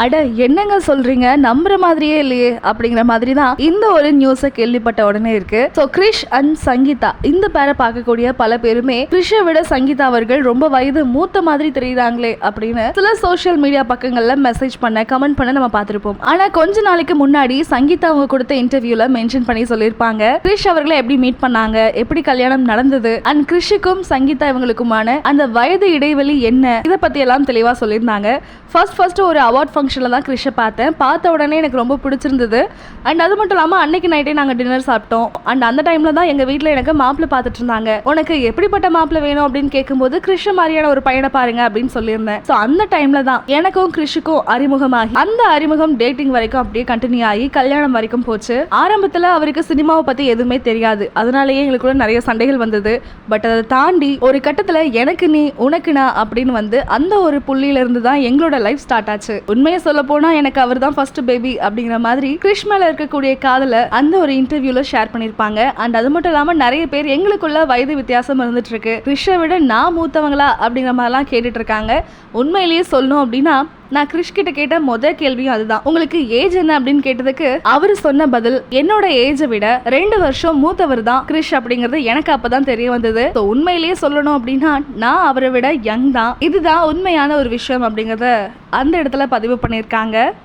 அட என்னங்க சொல்றீங்க? நம்புற மாதிரியே இல்லையே அப்படிங்கிற மாதிரி தான் இந்த ஒரு நியூஸை கேள்விப்பட்ட உடனே இருக்கு. ஸோ கிரிஷ் அண்ட் சங்கீதா இந்த பேரை பார்க்கக்கூடிய பல பேருமே கிரிஷை விட சங்கீதா அவர்கள் ரொம்ப வயது மூத்த மாதிரி தெரியுறாங்களே அப்படின்னு சில சோஷியல் மீடியா பக்கங்கள்ல மெசேஜ் பண்ண கமெண்ட் பண்ண நம்ம பார்த்திருப்போம். ஆனா கொஞ்ச நாளைக்கு முன்னாடி சங்கீதா அவங்க கொடுத்த இன்டர்வியூல மென்ஷன் பண்ணி சொல்லியிருப்பாங்க. கிரிஷ் அவர்களை எப்படி மீட் பண்ணாங்க எப்படி கல்யாணம் நடந்தது அண்ட் கிரிஷுக்கும் சங்கீதா இவங்களுக்குமான அந்த வயது இடைவெளி என்ன இதை பத்தி எல்லாம் தெளிவா சொல்லியிருந்தாங்க. ஃபர்ஸ்ட் ஃபர்ஸ்ட் ஒரு அவார்ட் ஃபங்க்ஷனில் தான் கிரிஷை பார்த்தேன். பார்த்த உடனே எனக்கு ரொம்ப பிடிச்சிருந்தது. அண்ட் அது மட்டும் இல்லாமல் அன்னைக்கு நைட்டே நாங்கள் டின்னர் சாப்பிட்டோம். அண்ட் அந்த டைமில் தான் எங்கள் வீட்டில் எனக்கு மாப்பிள்ளை பார்த்துட்டு இருந்தாங்க. உனக்கு எப்படிப்பட்ட மாப்பிள்ளை வேணும் அப்படின்னு கேட்கும்போது கிருஷ்ண மாதிரியான ஒரு பையனை பாருங்க அப்படின்னு சொல்லியிருந்தேன். ஸோ அந்த டைமில் தான் எனக்கும் கிருஷுக்கும் அறிமுகமாகி அந்த அறிமுகம் டேட்டிங் வரைக்கும் அப்படியே கண்டினியூ ஆகி கல்யாணம் வரைக்கும் போச்சு. ஆரம்பத்தில் அவருக்கு சினிமாவை பற்றி எதுவுமே தெரியாது. அதனாலேயே எங்களுக்குள்ள நிறைய சண்டைகள் வந்தது. பட் அதை தாண்டி ஒரு கட்டத்தில் எனக்கு நீ உனக்கு நான் அப்படின்னு வந்து அந்த ஒரு புள்ளியிலிருந்து தான் எங்களோட லைஃப் ஸ்டார்ட் ஆச்சு. உண்மையை சொல்ல போனா எனக்கு அவர் தான் ஃபர்ஸ்ட் பேபி அப்படிங்கிற மாதிரி கிரிஷ் மேல இருக்கக்கூடிய காதல அந்த ஒரு இன்டர்வியூல ஷேர் பண்ணிருப்பாங்க. அண்ட் அது மட்டும் இல்லாம நிறைய பேர் எங்களுக்குள்ள வயது வித்தியாசம் இருந்துட்டு இருக்கு கிரிஷை விட நான் மூத்தவங்களா அப்படிங்கிற மாதிரிலாம் கேட்டுட்டு இருக்காங்க. உண்மையிலேயே சொல்லணும் அப்படின்னா நான் கிறிஷ் கிட்ட கேட்ட முத கேள்வியும் அதுதான். உங்களுக்கு ஏஜ் என்ன அப்படின்னு கேட்டதுக்கு அவர் சொன்ன பதில் என்னோட ஏஜை விட ரெண்டு வருஷம் மூத்தவர் தான் கிறிஷ் அப்படிங்கிறது எனக்கு அப்பதான் தெரிய வந்தது. உண்மையிலேயே சொல்லணும் அப்படின்னா நான் அவரை விட யங் தான். இதுதான் உண்மையான ஒரு விஷயம் அப்படிங்கறத அந்த இடத்துல பதிவு பண்ணியிருக்காங்க.